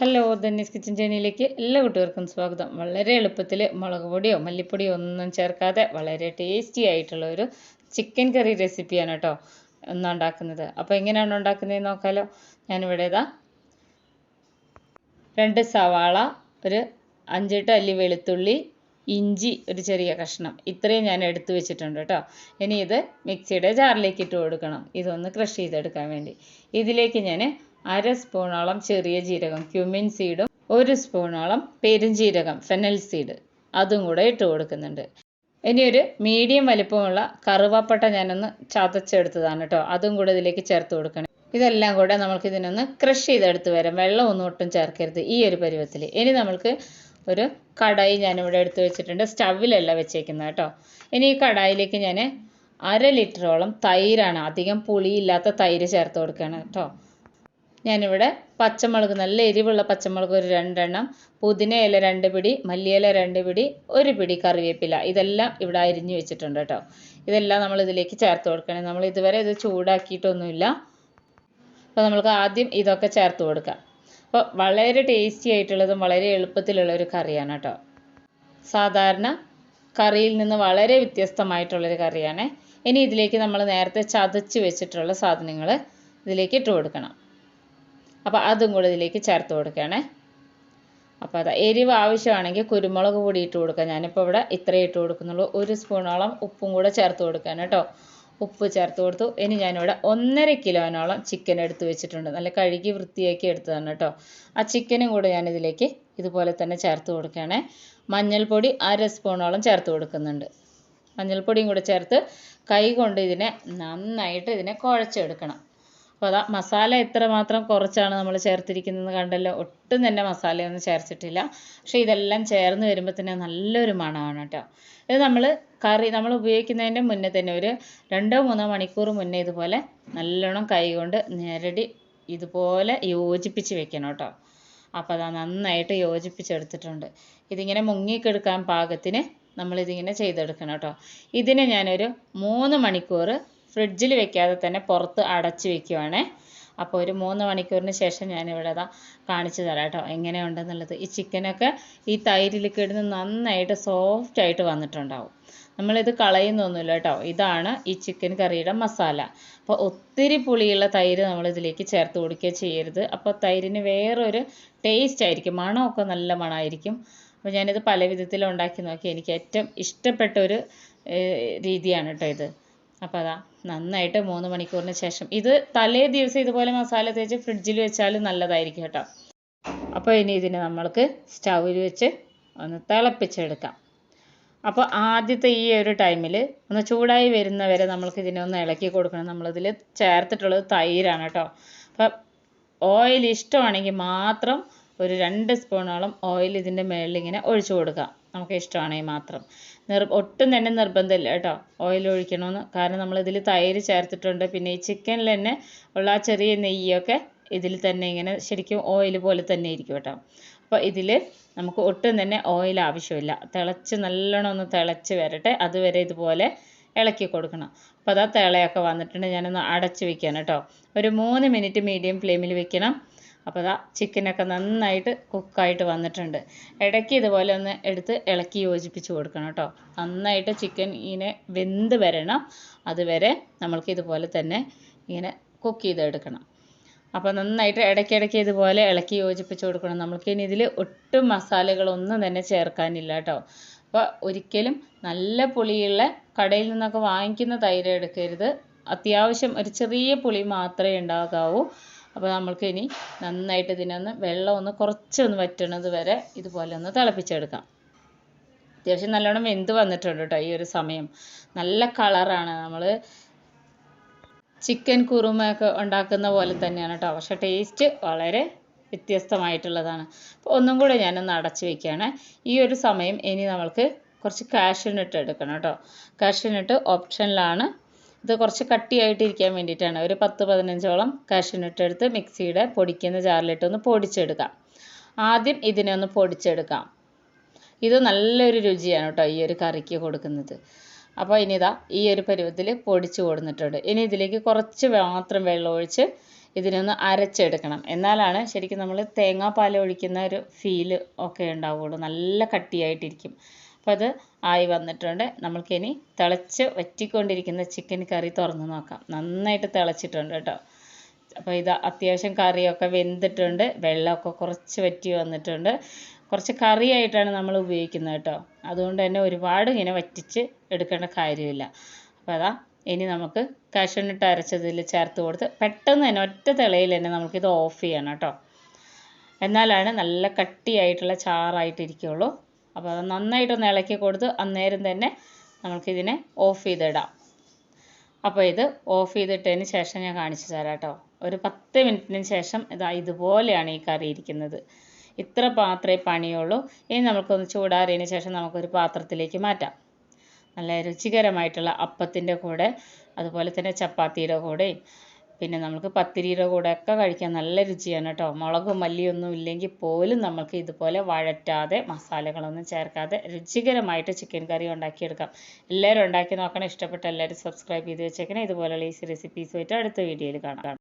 Hello ധന്യസ് kitchen ചാനലിലേക്ക് എല്ലാ കുട്ടികൾക്കും സ്വാഗതം. വളരെ എളുപ്പത്തിൽ മുളക് പൊടിയോ മല്ലിപ്പൊടിയോ ഒന്നും ചേർക്കാതെ വളരെ ടേസ്റ്റി ആയിട്ടുള്ള ഒരു ചിക്കൻ കറി റെസിപ്പിയാണ് കേട്ടോ ഒന്ന് ഉണ്ടാക്കുന്നത്. അപ്പോൾ എങ്ങനെയാണ് ഉണ്ടാക്കുന്നത് നോക്കാലോ. ഞാനിവിടെ ഇതാ രണ്ട് സവാള ഒരു അഞ്ചെട്ട് അല്ലി വെളുത്തുള്ളി ഇഞ്ചി ഒരു ചെറിയ കഷ്ണം. ഇത്രയും ഞാൻ എടുത്തു വെച്ചിട്ടുണ്ട് കേട്ടോ ഇനി ഇത് മിക്സിയുടെ ജാറിലേക്ക് ഇട്ട് കൊടുക്കണം. ഇതൊന്ന് ക്രഷ് ചെയ്തെടുക്കാൻ വേണ്ടി. ഇതിലേക്ക് ഞാൻ അര സ്പൂണോളം ചെറിയ ജീരകം ക്യുമിൻ സീഡും ഒരു സ്പൂണോളം പെരുംജീരകം ഫെനൽ സീഡ് അതും കൂടെ ഇട്ട് കൊടുക്കുന്നുണ്ട്. ഇനി ഒരു മീഡിയം വലിപ്പമുള്ള കറുവാപ്പട്ട ഞാനൊന്ന് ചതച്ചെടുത്തതാണ് കേട്ടോ അതും കൂടെ ഇതിലേക്ക് ചേർത്ത് കൊടുക്കണം. ഇതെല്ലാം കൂടെ നമുക്ക് ഇതിനൊന്ന് ക്രഷ് ചെയ്തെടുത്ത് വരാം. വെള്ളം ഒന്നും ഒട്ടും ചേർക്കരുത് ഈ ഒരു പരുവത്തിൽ ഇനി നമുക്ക് ഒരു കടായി ഞാനിവിടെ എടുത്ത് വെച്ചിട്ടുണ്ട്. സ്റ്റവിലല്ല വെച്ചേക്കുന്നത് കേട്ടോ ഇനി ഈ കടായിലേക്ക് ഞാൻ അര ലിറ്ററോളം തൈരാണ്. അധികം പുളിയില്ലാത്ത തൈര് ചേർത്ത് കൊടുക്കുകയാണ് കേട്ടോ ഞാനിവിടെ പച്ചമുളക് നല്ല എരിവുള്ള പച്ചമുളക് ഒരു രണ്ടെണ്ണം പുതിന ഇല രണ്ട് പിടി മല്ലിയില രണ്ട് പിടി ഒരു പിടി കറിവേപ്പില. ഇതെല്ലാം ഇവിടെ അരിഞ്ഞു വെച്ചിട്ടുണ്ട് കേട്ടോ. ഇതെല്ലാം നമ്മൾ ഇതിലേക്ക് ചേർത്ത് കൊടുക്കണം. നമ്മൾ ഇതുവരെ ഇത് ചൂടാക്കിയിട്ടൊന്നുമില്ല. അപ്പോൾ നമ്മൾക്ക് ആദ്യം ഇതൊക്കെ ചേർത്ത് കൊടുക്കാം. അപ്പോൾ വളരെ ടേസ്റ്റി ആയിട്ടുള്ളതും വളരെ എളുപ്പത്തിലുള്ള ഒരു കറിയാണ് കേട്ടോ. സാധാരണ കറിയിൽ നിന്ന് വളരെ വ്യത്യസ്തമായിട്ടുള്ളൊരു കറിയാണ്. ഇനി ഇതിലേക്ക് നമ്മൾ നേരത്തെ ചതച്ച് വെച്ചിട്ടുള്ള സാധനങ്ങൾ ഇതിലേക്ക് ഇട്ട് കൊടുക്കണം. അപ്പോൾ അതും കൂടെ ഇതിലേക്ക് ചേർത്ത് കൊടുക്കണേ അപ്പോൾ അത് എരിവ് ആവശ്യമാണെങ്കിൽ കുരുമുളക് പൊടി ഇട്ട് കൊടുക്കുക ഞാനിപ്പോൾ ഇവിടെ ഇത്രയേ ഇട്ട് കൊടുക്കുന്നുള്ളൂ. ഒരു സ്പൂണോളം ഉപ്പും കൂടെ ചേർത്ത് കൊടുക്കുകയാണ് കേട്ടോ. ഉപ്പ് ചേർത്ത് കൊടുത്തു. ഇനി ഞാനിവിടെ ഒന്നര കിലോനോളം ചിക്കൻ എടുത്ത് വെച്ചിട്ടുണ്ട്. നല്ല കഴുകി വൃത്തിയാക്കി എടുത്തു എടുത്തതാണ് കേട്ടോ. ആ ചിക്കനും കൂടെ ഞാനിതിലേക്ക് ഇതുപോലെ തന്നെ ചേർത്ത് കൊടുക്കുകയാണേ. മഞ്ഞൾപ്പൊടി അര സ്പൂണോളം ചേർത്ത് കൊടുക്കുന്നുണ്ട്. മഞ്ഞൾപ്പൊടിയും കൂടെ ചേർത്ത് കൈ കൊണ്ട് ഇതിനെ നന്നായിട്ട് ഇതിനെ കുഴച്ചെടുക്കണം. അപ്പോൾ അതാ മസാല എത്രമാത്രം കുറച്ചാണ് നമ്മൾ ചേർത്തിരിക്കുന്നത് കണ്ടല്ലോ. ഒട്ടും തന്നെ മസാലയൊന്നും ചേർത്തിട്ടില്ല. പക്ഷേ ഇതെല്ലാം ചേർന്ന് വരുമ്പോൾ തന്നെ നല്ലൊരു മണമാണ് കേട്ടോ ഇത് നമ്മൾ കറി നമ്മൾ ഉപയോഗിക്കുന്നതിന്റെ മുന്നേ തന്നെ ഒരു രണ്ടോ മൂന്നോ മണിക്കൂർ മുന്നേ ഇതുപോലെ നല്ലോണം കൈകൊണ്ട് ഞെരടി ഇതുപോലെ യോജിപ്പിച്ച് വെക്കണം കേട്ടോ അപ്പോൾ അതാ നന്നായിട്ട് യോജിപ്പിച്ചെടുത്തിട്ടുണ്ട്. ഇതിങ്ങനെ മുങ്ങിക്കെടുക്കാൻ പാകത്തിന് നമ്മളിതിങ്ങനെ ചെയ്തെടുക്കണം കേട്ടോ ഇതിനെ ഞാനൊരു മൂന്ന് മണിക്കൂർ ഫ്രിഡ്ജിൽ വെക്കാതെ തന്നെ പുറത്ത് അടച്ച് വെക്കുവാണേ. അപ്പോൾ ഒരു മൂന്ന് മണിക്കൂറിന് ശേഷം ഞാനിവിടെ ഇതാ കാണിച്ചു തരാം കേട്ടോ എങ്ങനെയുണ്ടെന്നുള്ളത്. ഈ ചിക്കനൊക്കെ ഈ തൈരിൽ കിടന്ന് നന്നായിട്ട് സോഫ്റ്റ് ആയിട്ട് വന്നിട്ടുണ്ടാവും. നമ്മളിത് കളയുന്നൊന്നുമില്ല കേട്ടോ. ഇതാണ് ഈ ചിക്കൻ കറിയുടെ മസാല. അപ്പോൾ ഒത്തിരി പുളിയുള്ള തൈര് നമ്മൾ ഇതിലേക്ക് ചേർത്ത് കൊടുക്കുക ചെയ്യരുത്. അപ്പോൾ തൈരിന് വേറൊരു ടേസ്റ്റ് ആയിരിക്കും മണമൊക്കെ നല്ല മണമായിരിക്കും. അപ്പോൾ ഞാനിത് പല വിധത്തിൽ ഉണ്ടാക്കി നോക്കി. എനിക്ക് ഏറ്റവും ഇഷ്ടപ്പെട്ട ഒരു രീതിയാണ് കേട്ടോ ഇത്. അപ്പോൾ അതാ നന്നായിട്ട് മൂന്ന് മണിക്കൂറിന് ശേഷം. ഇത് തലേ ദിവസം ഇതുപോലെ മസാല തേച്ച് ഫ്രിഡ്ജിൽ വെച്ചാൽ നല്ലതായിരിക്കും കേട്ടോ. അപ്പോൾ ഇനി ഇതിനെ നമ്മൾക്ക് സ്റ്റൗവിൽ വെച്ച് ഒന്ന് തിളപ്പിച്ചെടുക്കാം. അപ്പോൾ ആദ്യത്തെ ഈ ഒരു ടൈമിൽ ഒന്ന് ചൂടായി വരുന്നവരെ നമ്മൾക്ക് ഇതിനെ ഒന്ന് ഇളക്കി കൊടുക്കണം. നമ്മളിതിൽ ചേർത്തിട്ടുള്ളത് തൈരാണ് കേട്ടോ. അപ്പം ഓയിൽ ഇഷ്ടമാണെങ്കിൽ മാത്രം ഒരു രണ്ട് സ്പൂണോളം ഓയിൽ ഇതിന്റെ മേളിൽ ഇങ്ങനെ ഒഴിച്ചു കൊടുക്കാം. നമുക്ക് ഇഷ്ടമാണെങ്കിൽ മാത്രം. നിർ ഒട്ടും തന്നെ നിർബന്ധമില്ല കേട്ടോ. ഓയിൽ ഒഴിക്കണമെന്ന് കാരണം നമ്മൾ നമ്മളിതിൽ തൈര് ചേർത്തിട്ടുണ്ട്. പിന്നെ ഈ ചിക്കനിൽ തന്നെ ഉള്ള ആ ചെറിയ നെയ്യൊക്കെ ഇതിൽ തന്നെ ഇങ്ങനെ ശരിക്കും ഓയിൽ പോലെ തന്നെ ഇരിക്കും കേട്ടോ. അപ്പോൾ ഇതിൽ നമുക്ക് ഒട്ടും തന്നെ ഓയിൽ ആവശ്യമില്ല. തിളച്ച് നല്ലോണം ഒന്ന് തിളച്ച് വരട്ടെ. അതുവരെ ഇതുപോലെ ഇളക്കി കൊടുക്കണം. അപ്പോൾ അതാ തിളയൊക്കെ വന്നിട്ടുണ്ട്. ഞാനൊന്ന് അടച്ച് വെക്കുകയാണ് കേട്ടോ. ഒരു മൂന്ന് മിനിറ്റ് മീഡിയം ഫ്ലെയിമിൽ വെക്കണം. അപ്പോൾ ഇതാ ചിക്കനൊക്കെ നന്നായിട്ട് കുക്കായിട്ട് വന്നിട്ടുണ്ട്. ഇടയ്ക്ക് ഇതുപോലെ ഒന്ന് എടുത്ത് ഇളക്കി യോജിപ്പിച്ച് കൊടുക്കണം കേട്ടോ. നന്നായിട്ട് ചിക്കൻ ഇങ്ങനെ വെന്ത് വരണം. അതുവരെ നമ്മൾക്ക് ഇതുപോലെ തന്നെ ഇങ്ങനെ കുക്ക് ചെയ്തെടുക്കണം. അപ്പോൾ നന്നായിട്ട് ഇടയ്ക്കിടയ്ക്ക് ഇതുപോലെ ഇളക്കി യോജിപ്പിച്ച് കൊടുക്കണം നമ്മൾക്ക്. ഇനി ഇതിൽ ഒട്ടും മസാലകളൊന്നും തന്നെ ചേർക്കാനില്ല കേട്ടോ. അപ്പോൾ ഒരിക്കലും നല്ല പുളിയുള്ള കടയിൽ നിന്നൊക്കെ വാങ്ങിക്കുന്ന തൈര് എടുക്കരുത്. അത്യാവശ്യം ഒരു ചെറിയ പുളി മാത്രമേ ഉണ്ടാകാവൂ. അപ്പോൾ നമ്മൾക്ക് ഇനി നന്നായിട്ട് ഇതിനൊന്ന് വെള്ളം ഒന്ന് കുറച്ചൊന്ന് വറ്റണത് വരെ ഇതുപോലെ ഒന്ന് തിളപ്പിച്ചെടുക്കാം. അത്യാവശ്യം നല്ലോണം വെന്ത് വന്നിട്ടുണ്ട് കേട്ടോ ഈ ഒരു സമയം. നല്ല കളറാണ് നമ്മൾ ചിക്കൻ കുറുമയൊക്കെ ഉണ്ടാക്കുന്ന പോലെ തന്നെയാണ് കേട്ടോ പക്ഷെ ടേസ്റ്റ് വളരെ വ്യത്യസ്തമായിട്ടുള്ളതാണ്. അപ്പോൾ ഒന്നും കൂടെ ഞാനൊന്ന് അടച്ചു വയ്ക്കുകയാണ് ഈ ഒരു സമയം ഇനി നമ്മൾക്ക് കുറച്ച് കാഷ്യൂനട്ട് എടുക്കണം കേട്ടോ കാഷ്യൂനട്ട് ഓപ്ഷനിലാണ് ഇത് കുറച്ച് കട്ടിയായിട്ടിരിക്കാൻ വേണ്ടിയിട്ടാണ്. ഒരു പത്ത് പതിനഞ്ചോളം കാഷ്യൂനട്ട് എടുത്ത് മിക്സിയുടെ പൊടിക്കുന്ന ജാറിലിട്ട് ഒന്ന് പൊടിച്ചെടുക്കാം. ആദ്യം ഇതിനെ ഒന്ന് പൊടിച്ചെടുക്കാം. ഇത് നല്ലൊരു രുചിയാണ് കേട്ടോ ഈ ഒരു കറിക്ക് കൊടുക്കുന്നത്. അപ്പോൾ ഇനി ഇതാ ഈ ഒരു പരുവത്തിൽ പൊടിച്ച് കൊടുത്തിട്ടുണ്ട്. ഇനി ഇതിലേക്ക് കുറച്ച് മാത്രം വെള്ളം ഒഴിച്ച് ഇതിനൊന്ന് അരച്ചെടുക്കണം. എന്നാലാണ് ശരിക്കും നമ്മൾ തേങ്ങാപ്പാൽ ഒഴിക്കുന്ന ഒരു ഫീൽ ഒക്കെ ഉണ്ടാവുള്ളൂ. നല്ല കട്ടിയായിട്ടിരിക്കും. അപ്പോൾ അത് ആയി വന്നിട്ടുണ്ട്. നമ്മൾക്കിനി തിളച്ച് വറ്റിക്കൊണ്ടിരിക്കുന്ന ചിക്കൻ കറി തുറന്ന് നോക്കാം. നന്നായിട്ട് തിളച്ചിട്ടുണ്ട് കേട്ടോ. അപ്പോൾ ഇത് അത്യാവശ്യം കറിയൊക്കെ വെന്തിട്ടുണ്ട്. വെള്ളമൊക്കെ കുറച്ച് വറ്റി വന്നിട്ടുണ്ട്. കുറച്ച് കറിയായിട്ടാണ് നമ്മൾ ഉപയോഗിക്കുന്നത് കേട്ടോ. അതുകൊണ്ട് തന്നെ ഒരുപാട് ഇങ്ങനെ വറ്റിച്ച് എടുക്കേണ്ട കാര്യമില്ല. അപ്പോൾ അതാ ഇനി നമുക്ക് കഷണിട്ട് അരച്ചതിൽ ചേർത്ത് കൊടുത്ത് പെട്ടെന്ന് തന്നെ ഒറ്റ തിളയിൽ തന്നെ നമുക്കിത് ഓഫ് ചെയ്യണം കേട്ടോ. എന്നാലാണ് നല്ല കട്ടിയായിട്ടുള്ള ചാറായിട്ടിരിക്കുകയുള്ളൂ. അപ്പോൾ അത് നന്നായിട്ടൊന്ന് ഇളക്കി കൊടുത്ത് അന്നേരം തന്നെ നമുക്കിതിനെ ഓഫ് ചെയ്തിടാം. അപ്പോൾ ഇത് ഓഫ് ചെയ്തിട്ടതിന് ശേഷം ഞാൻ കാണിച്ചു തരാം കേട്ടോ. ഒരു പത്ത് മിനിറ്റിന് ശേഷം ഇതാ ഇതുപോലെയാണ് ഈ കറി ഇരിക്കുന്നത്. ഇത്ര പാത്രമേ പണിയുള്ളൂ. ഇനി നമുക്കൊന്ന് ചൂടാറിയതിന് ശേഷം നമുക്കൊരു പാത്രത്തിലേക്ക് മാറ്റാം. നല്ല രുചികരമായിട്ടുള്ള അപ്പത്തിന്റെ കൂടെ അതുപോലെ തന്നെ ചപ്പാത്തിയുടെ കൂടെയും പിന്നെ നമുക്ക് പത്തിരിയുടെ ഒക്കെ കഴിക്കാൻ നല്ല രുചിയാണ് കേട്ടോ മുളകും മല്ലിയൊന്നും ഇല്ലെങ്കിൽ പോലും നമുക്ക് ഇതുപോലെ വഴറ്റാതെ മസാലകളൊന്നും ചേർക്കാതെ രുചികരമായിട്ട് ചിക്കൻ കറി ഉണ്ടാക്കിയെടുക്കാം. എല്ലാവരും ഉണ്ടാക്കി നോക്കണം. ഇഷ്ടപ്പെട്ട എല്ലാവരും സബ്സ്ക്രൈബ് ചെയ്ത് വെച്ചേക്കണേ. ഇതുപോലെയുള്ള ഈസി റെസിപ്പീസുമായിട്ട് അടുത്ത വീഡിയോയിൽ കാണാം.